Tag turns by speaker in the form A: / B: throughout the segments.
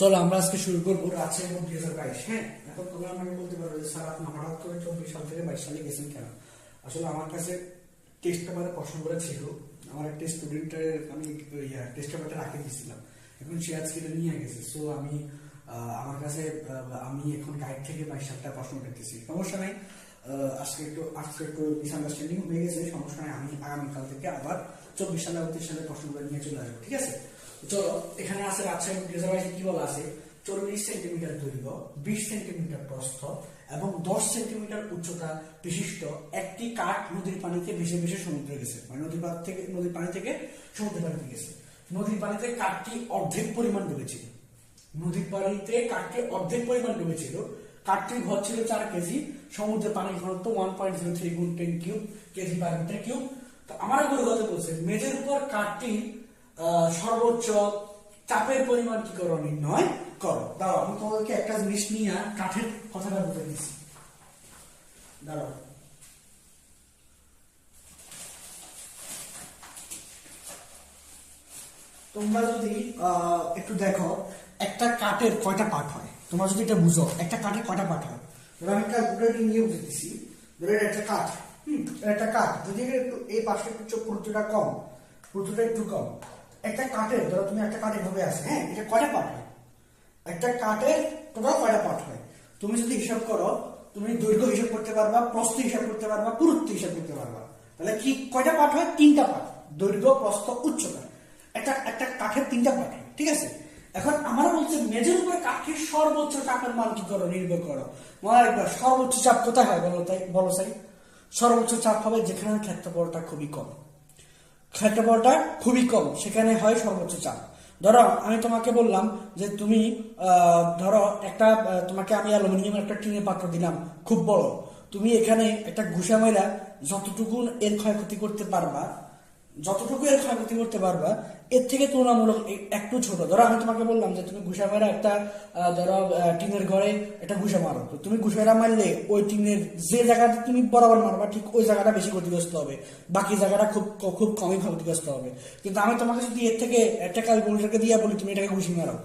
A: চলো, আমরা আজকে শুরু করব। রাজশাহী এবং দুই হাজার বাইশ। হ্যাঁ এখন তোমরা আমাকে বলতে পারো যে স্যার আপনি হঠাৎ করে চব্বিশ সাল থেকে বাইশ সালে গেছেন কেন? আসলে আমার কাছে টেস্ট প্রশ্ন করে ছিল। আমার একটা স্টুডেন্টের আমি টেস্ট পেপারটা রাখে দিয়েছিলাম এখন সে আজকে এটা নিয়ে গেছে। সো আমি আমার কাছে আমি এখন গাইড থেকে বাইশ সালটা প্রশ্ন করতেছি। সমস্যা নাই। আজকে একটু আজকে একটু মিসআন্ডারস্ট্যান্ডিং হয়ে গেছে। সমস্যা নাই, আমি আগামীকাল থেকে আবার চব্বিশ সালে, উনত্রিশ সালে প্রশ্নগুলো নিয়ে চলে আসব। ঠিক আছে? চলো এখানে আছে রাজশাহী বাইশে কি বলা আছে? চল্লিশ সেন্টিমিটার দৈর্ঘ্য, বিশ সেন্টিমিটার প্রস্থ এবং দশ সেন্টিমিটার উচ্চতা বিশিষ্ট একটি কাঠ নদীর পানিতে ভেসে ভেসে সমুদ্রে গেছে। মানে নদীর পানি থেকে, নদীর পানি থেকে সমুদ্রের পানিতে গেছে। নদীর পানিতে কাঠটি অর্ধেক পরিমাণ ডুবেছিল। নদীর পানিতে কাঠটি অর্ধেক পরিমাণ ডুবেছিল। কাঠটির ঘর ছিল চার কেজি, সমুদ্রের পানির ঘনত্ব ওয়ান পয়েন্ট জিরো থ্রি গুণ ten cube KG per metre cube তো আমার গুরু কথা বলছে, মেঝের উপর কাঠটি সর্বোচ্চ চাপের পরিমাণ কি করো, নির্ণয় করো। দাঁড়াও, আমি তোমাদেরকে একটা জিনিস নিয়ে কাঠের কথাটা বলে দিচ্ছি। দাঁড়াও। তোমরা যদি একটু দেখো, একটা কাঠের কয়টা পার্ট হয়? তোমরা যদি এটা বুঝো, একটা কাঠের কয়টা পার্ট হয়? ধরো আমি ক্যালকুলেটর নিয়ে বুঝতেছি ধরো একটা কাঠ। হুম একটা কাঠ। যদি একটু, এই পাশে একটু পুরুত্বটা কম পুরুত্বটা একটু কম একটা কাঠের, ধরো তুমি একটা কাঠে এভাবে আছে হ্যাঁ? এটা কয়টা পার্ট হয়? একটা কাঠের টোটাল কয়টা পার্ট হয়? তুমি যদি হিসাব করো, তুমি দৈর্ঘ্য হিসাব করতে পারবা, প্রস্থ হিসাব করতে পারবা, পুরুত্ব হিসাব করতে পারবা। তাহলে কি কয়টা পার্ট হয়? তিনটা পার্ট দৈর্ঘ্য, প্রস্থ, উচ্চতা। একটা একটা কাঠের তিনটা পার্ট হয় ঠিক আছে? এখন আমরা বলছি, মেঝের উপরে কাঠের সর্বোচ্চ চাপের মান কি করো? নির্ভর করো। মনে রাখবা, সর্বোচ্চ চাপ কোথায় হয় বলো তাই বলো সাই? সর্বোচ্চ চাপ হবে যেখানে ক্ষেত্রফলটা খুবই কম। ক্ষেত্রফলটা খুবই কম, সেখানে হয় সর্বোচ্চ চাপ। ধরো, আমি তোমাকে বললাম যে তুমি ধরো, একটা তোমাকে আমি অ্যালুমিনিয়াম একটা টিনের পাত্র দিলাম, খুব বড়। তুমি এখানে একটা ঘুষা মেলা যতটুকু এর ক্ষয়ক্ষতি করতে পারবা যতটুকু এর ক্ষয়ক্ষতি করতে পারবা, এর থেকে তুলনামূলক একটু ছোট। ধরো, আমি তোমাকে বললাম যে তুমি ঘুষা মারা একটা ধরো টিনের ঘরে একটা ঘুষা মারো। তো তুমি ঘুষাটা মারলে ওই টিনের যে জায়গাটা তুমি বরাবর মারবা, ঠিক ওই জায়গাটা বেশি ক্ষতিগ্রস্ত হবে। বাকি জায়গাটা খুব খুব কমই ক্ষতিগ্রস্ত হবে। কিন্তু আমি তোমাকে যদি এর থেকে একটা ক্যালকুলেটারকে দিয়ে বলি, তুমি এটাকে ঘুষি মারো।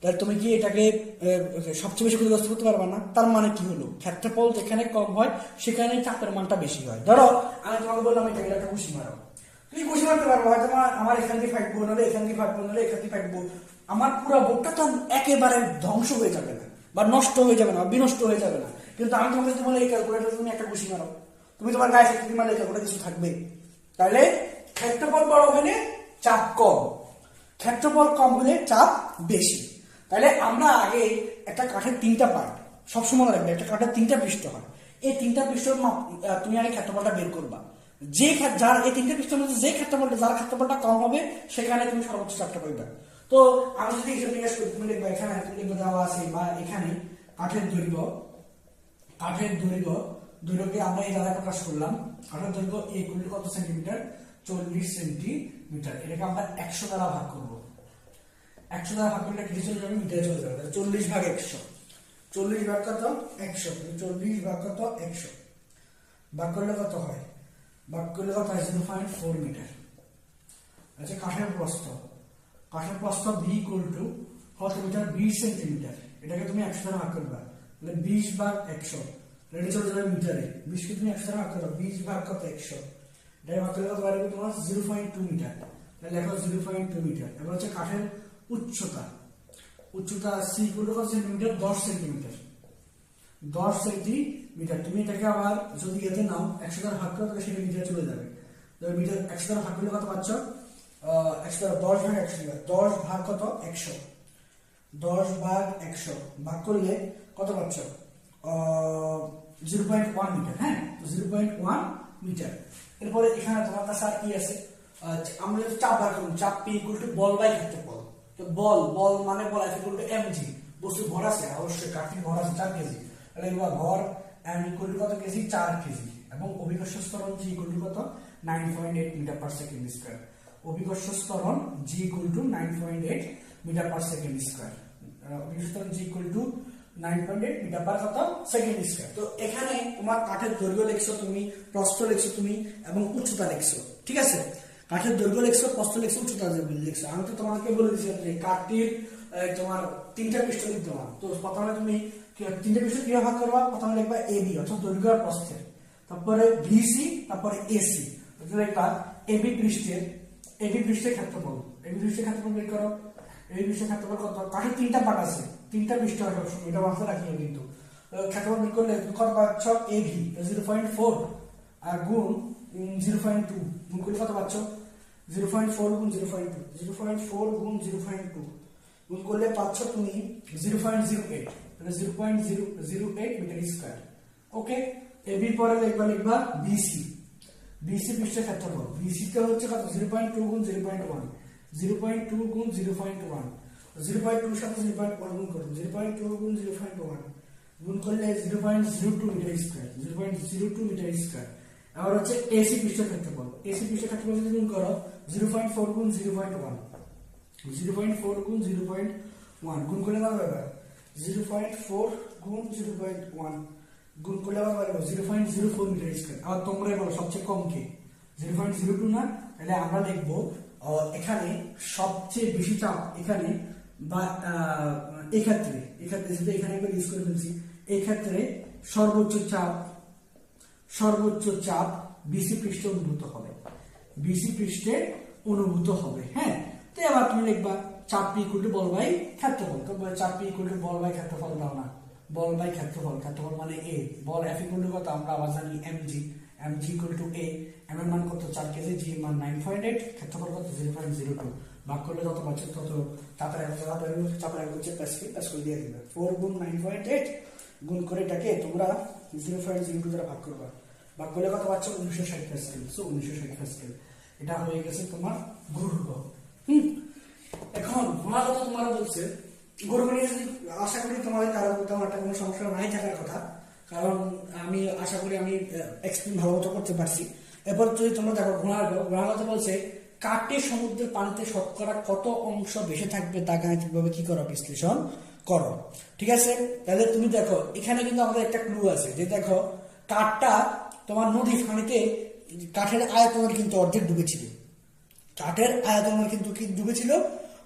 A: তাহলে তুমি কি এটাকে সবচেয়ে বেশি ক্ষতিগ্রস্ত করতে পারবা না? তার মানে কি হলো? ক্ষেত্রফল যেখানে কম হয় সেখানে চাপের মানটা বেশি হয়। ধরো, আমি তোমাকে বললাম এটাকে একটা ঘুষি মারো। তুমি বুঝতে পারতে পারব হয়তো আমার এখান থেকে ফাইট বোন হলে এখান থেকে ফাইট বোন হলে এখান ফাইট বোন আমার পুরো বোটটা তো একেবারে ধ্বংস হয়ে যাবে না বা নষ্ট হয়ে যাবে না বিনষ্ট হয়ে যাবে না। কিন্তু আমি তোমাকে যদি এই ক্যালকুলেটার তুমি একটা ঘুষি মারো। তুমি তোমার গায়ে শক্তি মারলে ক্যালকুলেটার কিছু থাকবে। তাহলে ক্ষেত্রফল বড় হলে চাপ কম ক্ষেত্রফল কম হলে চাপ বেশি। তাহলে আমরা আগে একটা কাঠের তিনটা পার্ট সবসময় রাখবে একটা কাঠের তিনটা পৃষ্ঠ হয়। এই তিনটা আহ, তুমি আগে ক্ষেত্রফলটা বের করবা। যে ক্ষেত- যার এই তিনটে পৃষ্ঠের মধ্যে যে ক্ষেত্রফলটা যার ক্ষেত্রফলটা কম হবে, সেখানে তুমি সর্বোচ্চ চাপটা পাইবে। তো আমি যদি হিসাব নিকাশ করি, তুমি লিখবা এখানে, তুমি লিখবে দেওয়া আছে বা এখানে, কাঠের দৈর্ঘ্য কাঠের দৈর্ঘ্য, দৈর্ঘ্যকে আমরা এই দ্বারা প্রকাশ করলাম। কাঠের দৈর্ঘ্য ইকুয়াল টু কত সেন্টিমিটার? চল্লিশ সেন্টিমিটার। এটাকে আমরা একশো দ্বারা ভাগ করব। একশো দ্বারা ভাগ করলে কিছু চলে মিটারে চলে যাবে। চল্লিশ ভাগ একশো। চল্লিশ ভাগ কত? একশো। চল্লিশ ভাগ কত? একশো। ভাগ করলে কত হয়? করলে কত হয় জিরো পয়েন্ট ফোর মিটার আচ্ছা কাঠের প্রস্থ কাঠের প্রস্থ ভি ইকুয়াল টু কত মিটার বিশ সেন্টিমিটার এটাকে তুমি একশো দ্বারা ভাগ করবা তাহলে বিশ ভাগ একশো এটা চলে যাবে মিটারে বিশকে তুমি একশো দ্বারা ভাগ করো বিশ ভাগ কত একশো এটাকে ভাগ কত পারবে তোমার জিরো পয়েন্ট টু মিটার তাহলে লেখো জিরো পয়েন্ট টু মিটার এবার হচ্ছে কাঠের উচ্চতা উচ্চতা সি ইকুয়াল টু সেন্টিমিটার দশ সেন্টিমিটার দশ সেন্টিমিটার তুমি এটাকে আবার যদি এতে নাও, একশো দ্বারা ভাগ করো, তাহলে সেটা মিটার চলে যাবে। তবে মিটার একশো দ্বারা ভাগ করলে কত পাচ্ছ? একশো দ্বারা দশ ভাগ একশো। দশ ভাগ কত? একশো। দশ ভাগ একশো। ভাগ করলে কত পাচ্ছ? জিরো পয়েন্ট ওয়ান মিটার হ্যাঁ? Zero point one metre. এরপরে এখানে তোমার কাছে আর কি আছে? আমরা যদি চাপ বার করুন চাপ পি ইকুয়াল টু বল বাই ক্ষেত্রে বল তো বল বল মানে বল আছে ইকুয়াল টু এম জি বস্তু ভর আছে, অবশ্যই। কাঠি ভর আছে, চার কেজি তাহলে এবার এম ইকুয়াল কত কেজি চার কেজি। এবং অভিকর্ষ স্তরণ জি ইকুয়াল কত? Nine point eight metre per second square অভিকর্ষ স্তরণ G equal to nine point eight metre per second square অভিকর্ষ স্তরণ G equal to nine point eight metre per কত? Second square তো এখানে তোমার কাঠের দৈর্ঘ্য লিখছো তুমি, প্রস্থ লিখছো তুমি, এবং উচ্চতা লিখছো। ঠিক আছে? কাঠের দৈর্ঘ্য লিখছো, প্রস্থ লিখছো, উচ্চতা লিখছো। আমি তো তোমাকে বলে দিচ্ছি যে কাঠটির তোমার তিনটা পৃষ্ঠ বিদ্যমান তো প্রথমে তুমি তিনটা পৃষ্ঠ কীভাবে ভাগ করবা, প্রথমে লিখবা এ বি অর্থাৎ দৈর্ঘ্য আর প্রস্থের। তারপরে বিসি তারপরে এসি লিখবা এবি পৃষ্ঠের এবি পৃষ্ঠের ক্ষেত্রফল। এবি পৃষ্ঠের ক্ষেত্রফল বের করো। এবি পৃষ্ঠের ক্ষেত্রফল কত? কাঠের তিনটা পার্ট আছে। তিনটা পৃষ্ঠ আছে সবসময়, এটা মাথায় রাখিও কিন্তু। ক্ষেত্রফল বের করলে কত পাচ্ছ? এবি জিরো পয়েন্ট ফোর আর গুণ জিরো পয়েন্ট টু গুণ করলে কত পাচ্ছ? জিরো পয়েন্ট ফোর গুণ zero point two zero point four গুণ জিরো পয়েন্ট টু গুণ করলে পাচ্ছ তুমি জিরো পয়েন্ট জিরো এইট মানে zero eight metre square okay এবির পরে লিখবা লিখবা বিসি বিসি পৃষ্ঠের ক্ষেত্রফল বিসি তে হচ্ছে কত জিরো পয়েন্ট টু গুণ zero point one zero point two গুণ zero point one zero point টুর সাথে জিরো পয়েন্ট ওয়ান গুণ করুন জিরো পয়েন্ট টু গুণ জিরো পয়েন্ট ওয়ান গুণ করলে zero point zero two metre square zero point zero two metre square আবার হচ্ছে AC পৃষ্ঠের ক্ষেত্রফল এসি পৃষ্ঠের ক্ষেত্রফল যদি গুণ করো জিরো পয়েন্ট ফোর গুণ zero point one zero point four গুণ জিরো পয়েন্ট ওয়ান গুণ করলে কত ব্যাপার জিরো পয়েন্ট ফোর গুণ জিরো পয়েন্ট ওয়ান গুণ করলে আবার পারব zero point zero four metre square আবার তোমরাই বলো, সবচেয়ে কম কে? জিরো পয়েন্ট জিরো টু না? তাহলে আমরা লিখব এখানে সবচেয়ে বেশি চাপ এখানে বা এক্ষেত্রে এক্ষেত্রে যেটা এখানে একবার ইউজ করে ফেলছি ক্ষেত্রে সর্বোচ্চ চাপ সর্বোচ্চ চাপ বিসি পৃষ্ঠে অনুভূত হবে। বিসি পৃষ্ঠে অনুভূত হবে হ্যাঁ? তো এবার তুমি লিখবা চাপ পি ইকুয়াল টু বল বাই ক্ষেত্রফল। তো চাপ পি টু বল বাই ক্ষেত্রফল দাও না। বল বাই ক্ষেত্রফল। ক্ষেত্রফল মানে এ বল এফ ইকুয়াল টু কত? আমরা আবার জানি M G M G equal to A M এর মান কত? চার কেজি। জি মান নাইন পয়েন্ট এইট ক্ষেত্রফল কত? জিরো পয়েন্ট জিরো টু ভাগ করলে যত পাচ্ছে তত চাপের চাপের চাপের এক হচ্ছে প্লাস প্লাস করে দিয়ে দিবে। ফোর গুণ নাইন পয়েন্ট এইট গুণ করে এটাকে তোমরা জিরো পয়েন্ট জিরো টু দ্বারা ভাগ করবা। ভাগ করলে কত পাচ্ছ? উনিশশো ষাট প্যাসকেল সো উনিশশো ষাট প্যাসকেল এটা হয়ে গেছে তোমার গুরুত্ব। হুম? এখন ঘোড়া কথা তোমার বলছে গরু নিয়ে যদি আশা করি তোমাদের কারও তেমন একটা কোনো সমস্যা নাই থাকার কথা, কারণ আমি আশা করি আমি এক্সপ্লেন ভালো মতো করতে পারছি। এরপর যদি তোমরা দেখো ঘোড়ার ঘোড়ার কথা বলছে কাটে সমুদ্রের পানিতে শতকরা কত অংশ বেশি থাকবে তা গাণিতিকভাবে কি করো, বিশ্লেষণ করো। ঠিক আছে? তাহলে তুমি দেখো, এখানে কিন্তু আমাদের একটা ক্লু আছে যে দেখো, কাঠটা তোমার নদীর পানিতে, কাঠের আয়তনের কিন্তু অর্ধেক ডুবেছিল। কাঠের আয়তনের কিন্তু কি ডুবেছিল?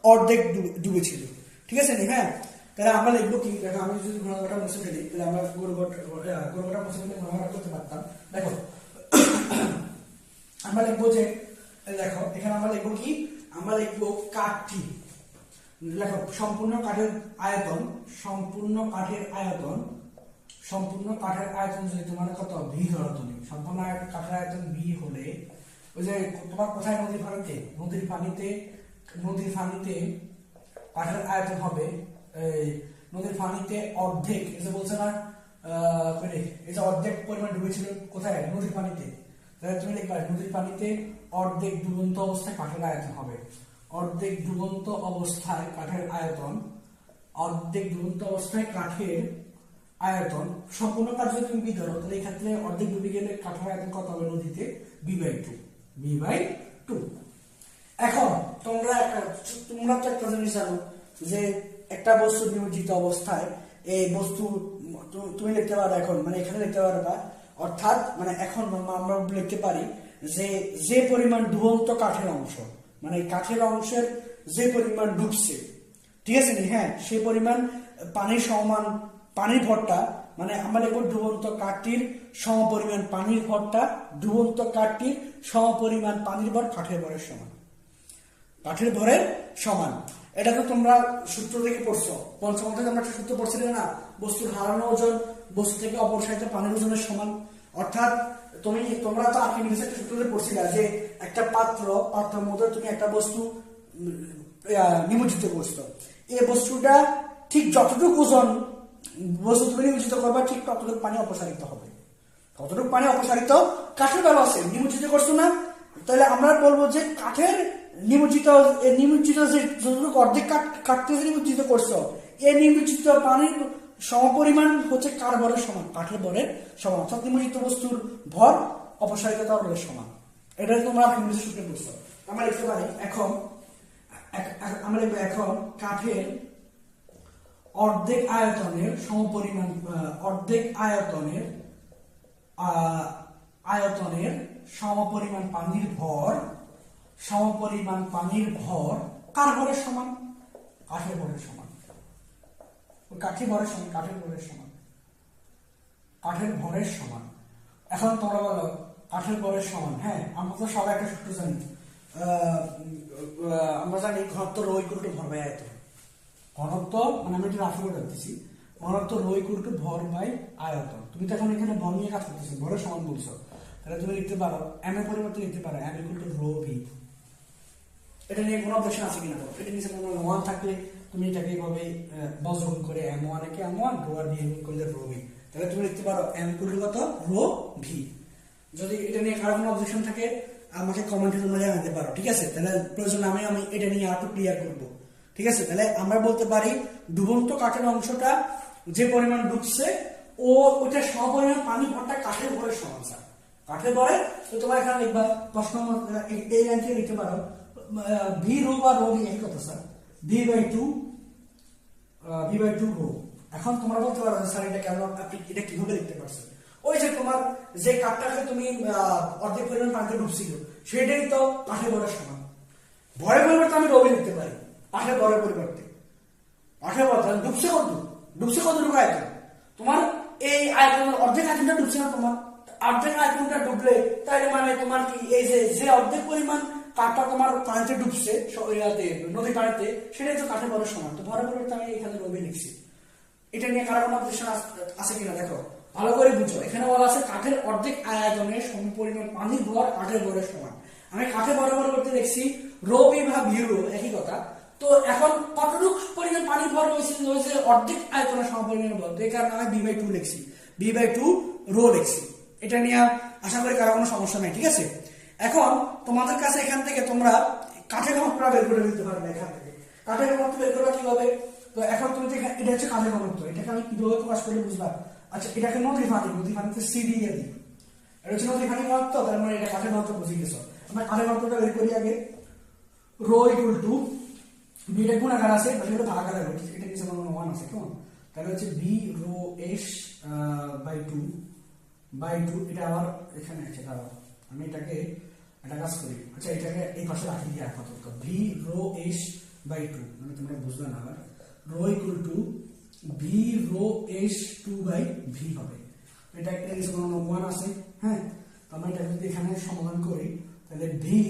A: অর্ধেক ডুবে- ডুবেছিল। ঠিক আছে নি? হ্যাঁ? তাহলে আমরা লিখব কি? দেখো, আমি যদি ঘোড়াঘাটা মুছে ফেলি, তাহলে আমরা গরুঘাটা মুছে ফেলে ঘোড়াঘাটা করতে পারতাম। দেখো, আমরা লিখব যে, দেখো, এখানে আমরা লিখব কি? আমরা লিখব কাঠটি দেখো, সম্পূর্ণ কাঠের আয়তন, সম্পূর্ণ কাঠের আয়তন, সম্পূর্ণ কাঠের আয়তন যদি তোমার কত? ভি ধরো তুমি। সম্পূর্ণ কাঠের আয়তন ভি হলে, ওই যে তোমার কোথায় নদীর পানিতে? নদীর পানিতে নদীর পানিতে কাঠের আয়তন হবে। এই নদীর পানিতে অর্ধেক, এই বলছে না এই যে অর্ধেক পরিমাণ ডুবেছিল কোথায়? নদীর পানিতে। তাহলে তুমি লিখবা নদীর পানিতে অর্ধেক ডুবন্ত অবস্থায় কাঠের আয়তন হবে। অর্ধেক ডুবন্ত অবস্থায় কাঠের আয়তন, অর্ধেক ডুবন্ত অবস্থায় কাঠের আয়তন। সম্পূর্ণ কাঠ যদি তুমি বি ধরো তাহলে ক্ষেত্রে অর্ধেক ডুবে গেলে কাঠের আয়তন কত হবে নদীতে? B by two B by two এখন তোমরা তোমরা তো একটা জিনিস জানো যে একটা বস্তু নিয়োজিত অবস্থায় এই বস্তু তুমি লিখতে পারো এখন মানে এখানে লিখতে পারবা অর্থাৎ মানে এখন আমরা- লিখতে পারি যে যে পরিমাণ ডুবন্ত কাঠের অংশ মানে কাঠের অংশের যে পরিমাণ ডুবছে, ঠিক আছে হ্যাঁ সেই পরিমাণ পানির সমান পানির ভরটা মানে আমরা লিখব ডুবন্ত কাঠটির সম পরিমাণ পানির ভরটা, ডুবন্ত কাঠটির সম পরিমাণ পানির ভর কাঠের ভরের সমান। কাঠের ভরের সমান। এটা তো তোমরা সূত্র থেকে পড়ছো। পঞ্চম থেকে আমরা একটা সূত্র পড়ছিলে না? বস্তুর হারানো ওজন, বস্তু থেকে অপসারিত পানির ওজনের সমান। অর্থাৎ তুমি, তোমরা তো আর্কিমিডিস একটা সূত্রতে পড়ছিলে যে একটা পাত্র, পাত্রের মধ্যে তুমি একটা বস্তু নিমজ্জিত করছ। এই বস্তুটা ঠিক যতটুকু ওজন, বস্তু তুমি নিমজ্জিত করবা, ঠিক ততটুকু পানি অপসারিত হবে। কতটুকু পানি অপসারিত, কাঠের বেলা আছে নিমজ্জিত করছ না? তাহলে আমরা বলব যে কাঠের নিমজ্জিত নিমজ্জিত অর্ধেক যে নিমজ্জিত করছ এই নিমজ্জিত পানির সমপরিমাণ হচ্ছে কার ভরের সমান? কাঠের ভরের সমান, অর্থাৎ নিমজ্জিত বস্তুর ভর অপসারিত তরলের সমান। এটা তোমরা ইংরেজি সূত্রে বুঝছ আমরা লিখতে পারি, এখন আমরা এখন কাঠের অর্ধেক আয়তনের সমপরিমাণ অর্ধেক আয়তনের আয়তনের সমপরিমাণ পানির ভর সমপরিমাণ পানির ভর কার ভরের সমান? কাঠের ভরের সমান। কাঠি ভরের সমান, কাঠের ভরের সমান। কাঠের ভরের সমান। এখন তোমরা বলো, কাঠের ভরের সমান হ্যাঁ? আমরা তো সবাই একটা সূত্র জানি। আমরা জানি ঘনত্ব রো ইকুয়াল ভর বাই আয়তন। ঘনত্ব মানে আমি এটা রাফি করে রাখতেছি ঘনত্ব রো ইকুয়াল ভর বাই আয়তন। তুমি তো এখন এখানে ভর নিয়ে কাজ করতেছো, ভরের সমান বলছো। তাহলে তুমি লিখতে পারো এম এর পরিবর্তে লিখতে পারো M equal to rho V এটা নিয়ে কোনো অবজেকশন আছে কিনা বলো এটা নিচে কোনো ওয়ান থাকলে তুমি এটাকে এভাবে বজ্রগুণ করে এম ওয়ান একে এম ওয়ান, রো আর ভি গুণ করলে রো ভি। তাহলে তুমি লিখতে পারো এম টু কত? Rho V. যদি এটা নিয়ে কারও কোনো অবজেকশন থাকে, আমাকে কমেন্টে তোমরা জানাতে পারো, ঠিক আছে? তাহলে প্রয়োজন আমি আমি এটা নিয়ে আরও ক্লিয়ার করব, ঠিক আছে? তাহলে আমরা বলতে পারি ডুবন্ত কাঠের অংশটা যে পরিমাণ ডুবছে, ও ওটা সমপরিমাণ পানি ভরটা কাঠের ভরের সমান কাঠের ভরে, তো তোমার এখানে লিখবা, প্রশ্ন এই লাইনটি লিখতে পারো ভি রো বা রো একই কথা sir V by two V by two rho এখন তোমরা বলতে পারো স্যার এটা কেন আপনি এটা কীভাবে লিখতে পারছেন ওই যে তোমার যে কাঠটাকে তুমি অর্ধেক পরিমাণ পানিতে ডুবছিল, সেটাই তো কাঠের ভরের সমান। ভরের পরিবর্তে আমি রবি লিখতে পারি কাঠের ভরের পরিবর্তে। ভর তাহলে ডুবছে কত ডুবছে কত কতটুকু আয়তন? তোমার এই আয়তনের অর্ধেক আয়তনটা ডুবছে না তোমার? অর্ধেক আয়তনটা ডুবলে তাহলে মানে তোমার কি এই যে যে অর্ধেক পরিমাণ কাঠটা তোমার পানিতে ডুবছে ইয়াতে নদী পানিতে, সেটাই তো কাঠের ভরের সমান। তো ভরের পরিবর্তে আমি এখানে রবি লিখছি। এটা নিয়ে কারও কোনো অবজেকশন আছে কিনা দেখো। ভালো করে বুঝো। এখানে বলা আছে কাঠের অর্ধেক আয়তনের সম পরিমাণ পানির ভর কাঠের ভরের সমান। আমি কাঠের ভরের ভর করতে দেখছি, রবি বা ভিউরো একই কথা। তো এখন কতটুকু পরিমাণ পানি ভর রয়েছে রয়েছে অর্ধেক আয়তনের সম পরিমাণ ভর এই কারণে আমি বি বাই টু লিখছি। বি বাই টু রো লিখছি। এটা নিয়ে আশা করি কারও কোনো সমস্যা নাই, ঠিক আছে? এখন তোমাদের কাছে এখান থেকে তোমরা কাঠের ঘনত্বটা বের করে নিতে পারবে এখান থেকে। কাঠের ঘনত্ব বের করা কীভাবে? তো এখন তুমি যে এটা হচ্ছে কাঠের ঘনত্ব এটাকে আমি কীভাবে প্রকাশ করে বুঝবা? আচ্ছা এটাকে নদী পানি নদী পানিতে সি দিয়ে দিই। এটা হচ্ছে নদী পানি ঘনত্ব তার মানে এটা কাঠের ঘনত্ব বুঝে গেছো। আমরা কাঠের ঘনত্বটা বের করি আগে। Rho equal to B beta গুণাকার আছে সেটা ভাগাকার হবে এটা কিছু কোনো ওয়ান আছে, কেমন? তাহলে হচ্ছে B rho S by two by two এটা আবার এখানে আছে, দাঁড়াও। আমি এটাকে একটা কাজ করি। আচ্ছা এটাকে এই পাশে রাখি দিয়ে আপাতত। V rho S by two মানে তোমরা বুঝবে না আবার। Rho equal to V rho S two by V হবে। এটা একটা কিছু ওয়ান আছে? হ্যাঁ? তো আমরা এটা যদি এখানে সমাধান করি, তাহলে V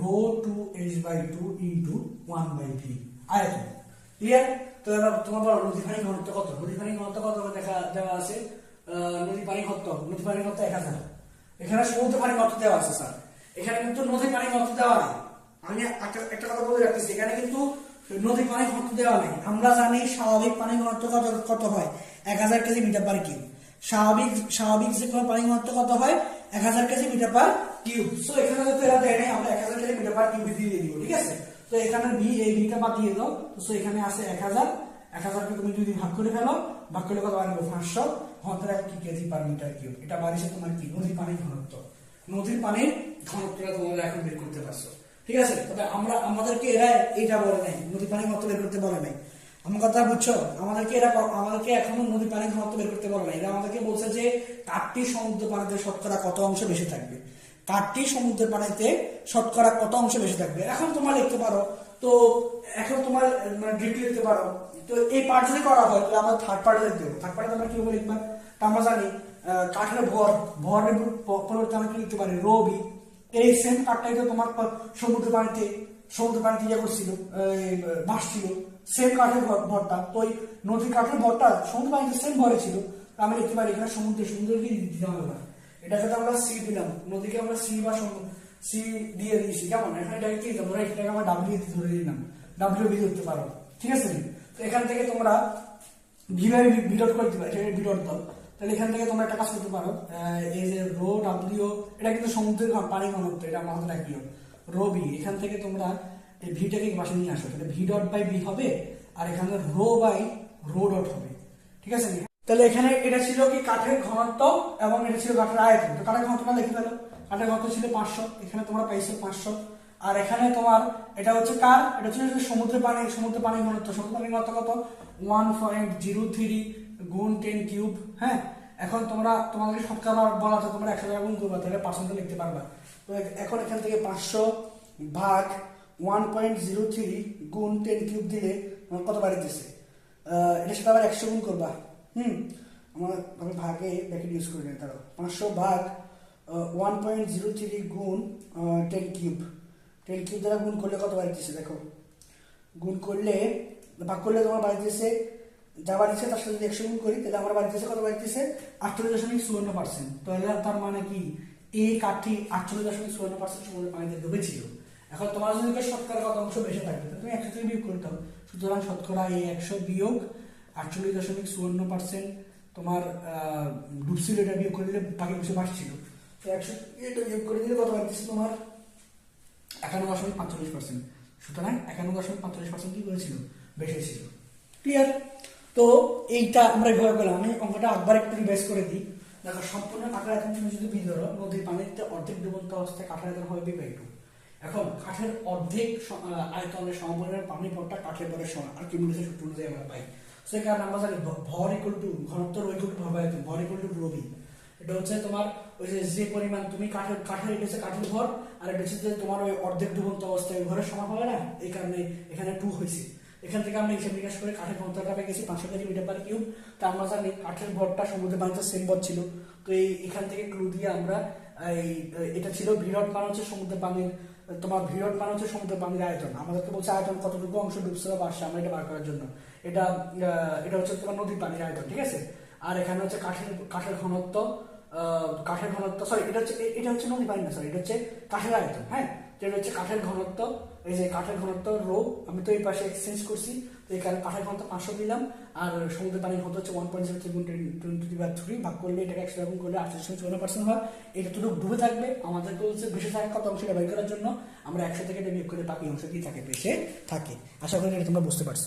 A: rho two H by two into one by V আয়তন ক্লিয়ার তো এবার তোমার বলো নদী পানি ঘনত্ব কত? নদী পানি ঘনত্ব কত? দেখা দেওয়া আছে। নদী পানি ঘনত্ব। নদী পানি ঘনত্ব এক হাজার। এখানে সমুদ্র পানি ঘনত্ব দেওয়া আছে, স্যার। এখানে কিন্তু নদী পানি ঘনত্ব দেওয়া নেই। আমি একটা কথা বলে রাখতেছি, এখানে কিন্তু নদী পানি ঘনত্ব দেওয়া নেই। আমরা জানি স্বাভাবিক পানি ঘনত্ব কত কত হয়? এক হাজার কেজি মিটার পার কিউব স্বাভাবিক স্বাভাবিক যে কোনো পানি ঘনত্ব কত হয়? এক হাজার KG metre per cube so এখানে যদি এরা দেয় নাই, আমরা এক হাজার কেজি মিটার পার কিউব দিয়ে দিব, ঠিক আছে? তো এখানে বি এই বিটা বাদ দিয়ে দাও তো সো এখানে আছে এক হাজার। এক হাজারকে তুমি যদি ভাগ করে ফেলো। কত পারবে পাঁচশো? ঘণ্টার কি কেজি পার মিটার কিউব? এটা বাড়িছে তোমার কি? নদীর পানির ঘনত্ব। নদীর পানির ঘনত্বটা তোমরা এখন বের করতে পারছ। ঠিক আছে? তবে আমরা, আমাদেরকে এরা এইটা বলে নাই। নদী পানির ঘনত্ব বের করতে বলে নাই। আমার কথা বুঝছ? আমাদেরকে এরা আমাদেরকে এখনও নদী পানির ঘনত্ব বের করতে বলে নাই। এরা আমাদেরকে বলছে যে, কাঠটি সমুদ্র পানিতে শতকরা কত অংশ বেশি থাকবে? কাঠটি সমুদ্রের পানিতে শতকরা কত অংশ বেশি থাকবে? এখন তোমরা লিখতে পারো তো এখন তোমার মানে ডিরেক্ট লিখতে পারো তো এই পার্ট যদি করা হয়, তাহলে আমরা থার্ড পার্টে লিখতে হবে থার্ড পার্টে আমরা কীভাবে লিখবা? তা আমরা জানি কাঠের ভর ভরের পরিবর্তে আমরা কি লিখতে পারি? রবি এই সেম কাঠটাই তো তোমার সমুদ্র পানিতে সমুদ্র পানিতে ইয়ে করছিল ভাসছিল। সেম কাঠের ভর- ভরটা। তো ওই নদীর কাঠের ভরটা সমুদ্র পানিতে সেম ভরে ছিল। আমি লিখতে পারি এখানে সমুদ্রে সমুদ্রকে দিতে হবে? এটাকে তো আমরা সি দিলাম। নদীকে আমরা সি বা সি দিয়ে দিয়েছি, কেমন? এখানে এটাকে কি দিতাম আমরা এটাকে আমরা ডাব্লিউ ধরে দিলাম। ডাব্লিউ বি ধরতে পারো। ঠিক আছে? তো এখান থেকে তোমরা ভিভাবে বিডট করতে পারো এটা বিডট দাও। তাহলে এখান থেকে তোমরা একটা কাজ করতে পারো। এই যে রো ডাব্লিউ এটা কিন্তু সমুদ্রের পানি ঘনত্ব, এটা আমাদের রাখিও। রো বি এখান থেকে তোমরা এই ভিটাকে পাশে নিয়ে আসো। তাহলে ভি ডট বাই বি হবে, আর এখানে রো বাই রো ডট হবে। ঠিক আছে? তাহলে এখানে এটা ছিল কি কাঠের ঘনত্ব, এবং এটা ছিল কাঠের আয়তন। তো কাঠের ঘনত্বটা লিখে ফেলো। কাঠের ঘনত্ব ছিল পাঁচশো এখানে তোমরা পাইছো পাঁচশো। আর এখানে তোমার এটা হচ্ছে কার? এটা হচ্ছে যে সমুদ্রের পানি সমুদ্রের পানি ঘনত্ব। সমুদ্র পানি ঘনত্ব কত? ওয়ান পয়েন্ট জিরো থ্রি গুণ টেন কিউব হ্যাঁ? এখন তোমরা তোমাদেরকে শতকরা বলা আছে তোমরা একশো টাকা গুণ করবা তাহলে পার্সেন্টে লিখতে পারবা। তো এখন এখান থেকে পাঁচশো ভাগ ওয়ান পয়েন্ট জিরো থ্রি গুণ টেন কিউব দিলে কত বাড়িতেছে আহ, এটা সেটা আবার একশো গুণ করবা। হুম? আমার আমি ভাগে ব্যাকেট ইউজ করি না তারও পাঁচশো ভাগ ওয়ান পয়েন্ট জিরো থ্রি গুণ কিউব কিউব দ্বারা গুণ করলে কত বাড়িতেছে, দেখো? গুণ করলে, ভাগ করলে তোমার বাড়িতেছে, যা বাড়িছে তার সাথে যদি একশো গুণ করি, তাহলে আমার বাড়িতেছে কত বাড়িতেছে? আটচল্লিশ দশমিক চুয়ান্ন পার্সেন্ট তাহলে তার মানে কি? এই কাঠটি আটচল্লিশ দশমিক চুয়ান্ন পার্সেন্ট সমুদ্র পানিতে এখন তোমার যদি শতকরা কত অংশ বেশি থাকবে তো তুমি একশো থেকে বিয়োগ করতে হবে। সুতরাং শতকরা এই একশো বিয়োগ আটচল্লিশ দশমিক চুয়ান্ন পার্সেন্ট তোমার ডুবছিল বিয়োগ করে দিলে বাকি অংশ বাড়ছিল। একশো এটা বিয়োগ করে দিলে কত বাড়তেছে তোমার? একান্ন দশমিক পাঁচচল্লিশ পার্সেন্ট সুতরাং একান্ন দশমিক পাঁচচল্লিশ পার্সেন্ট কি করেছিল? ছিল ক্লিয়ার তো এইটা আমরা এভাবে করলাম আমি অঙ্কটা একবার একটু রিভাইজ করে দিই। দেখো, সম্পূর্ণ কাঠের আয়তন তুমি যদি বি নদীর পানিতে অর্ধেক ডুবন্ত অবস্থায় কাঠের আয়তন হবে এখন কাঠের অর্ধেক স- আয়তনের সমপরিমাণ কাঠের ভরের সমান। আর কি সূত্র অনুযায়ী আমরা পাই। সেই কারণে আমরা জানি ভর ইকুয়াল টু ঘনত্ব রো ইকুয়াল টু ভর আয়তন। ভর টু রবি এটা হচ্ছে তোমার যে পরিমাণ তুমি কাঠের কাঠের এটা কাঠের ভর আর এটা হচ্ছে যে তোমার ওই অর্ধেক ডুবন্ত অবস্থায় ঘরের সমান হবে না? এই কারণে এখানে টু হয়েছে। এখান থেকে আমরা হিসাব নিকাশ করে কাঠের ঘনত্বটা পেয়ে গেছি, পাঁচশো কেজি মিটার পার কিউব। তা আমরা জানি কাঠের ভরটা সমুদ্রের পানিতে সেম ভর ছিল। তো এই, এখান থেকে ক্লু দিয়ে আমরা, এই, এটা ছিল ভিড়ট মান হচ্ছে সমুদ্রের পানির, তোমার ভিড়ট মান হচ্ছে সমুদ্রের পানির আয়তন। আমাদেরকে বলছে আয়তন কতটুকু অংশ ডুবছে বা বাড়ছে আমরা এটা বার করার জন্য। এটা এটা হচ্ছে তোমার নদীর পানির আয়তন, ঠিক আছে? আর এখানে হচ্ছে কাঠের কাঠের ঘনত্ব কাঠের ঘনত্ব সরি এটা হচ্ছে এটা হচ্ছে নদী পানি না সরি এটা হচ্ছে কাঠের আয়তন হ্যাঁ? এটা হচ্ছে কাঠের ঘনত্ব, এই যে কাঠের ঘনত্ব, রো, আমি তো এই পাশে এক্সচেঞ্জ করছি, তো কারণে কাঠের ঘনত্ব পাঁচশো দিলাম আর সমুদ্রের পানির ঘনত্ব হচ্ছে one point zero three twenty by three ভাগ করলে এটাকে একশো গুণ করলে আটশো চুয়ান্ন পার্সেন্ট হয়। এটা দুটো ডুবে থাকবে আমাদেরকে হচ্ছে বেশি থাকে কত অংশ এটা বের করার জন্য, আমরা একশো থেকে এটা বিয়োগ করে বাকি অংশ দিয়ে থাকে বেশি থাকে। আশা করি এটা তোমরা বুঝতে পারছ।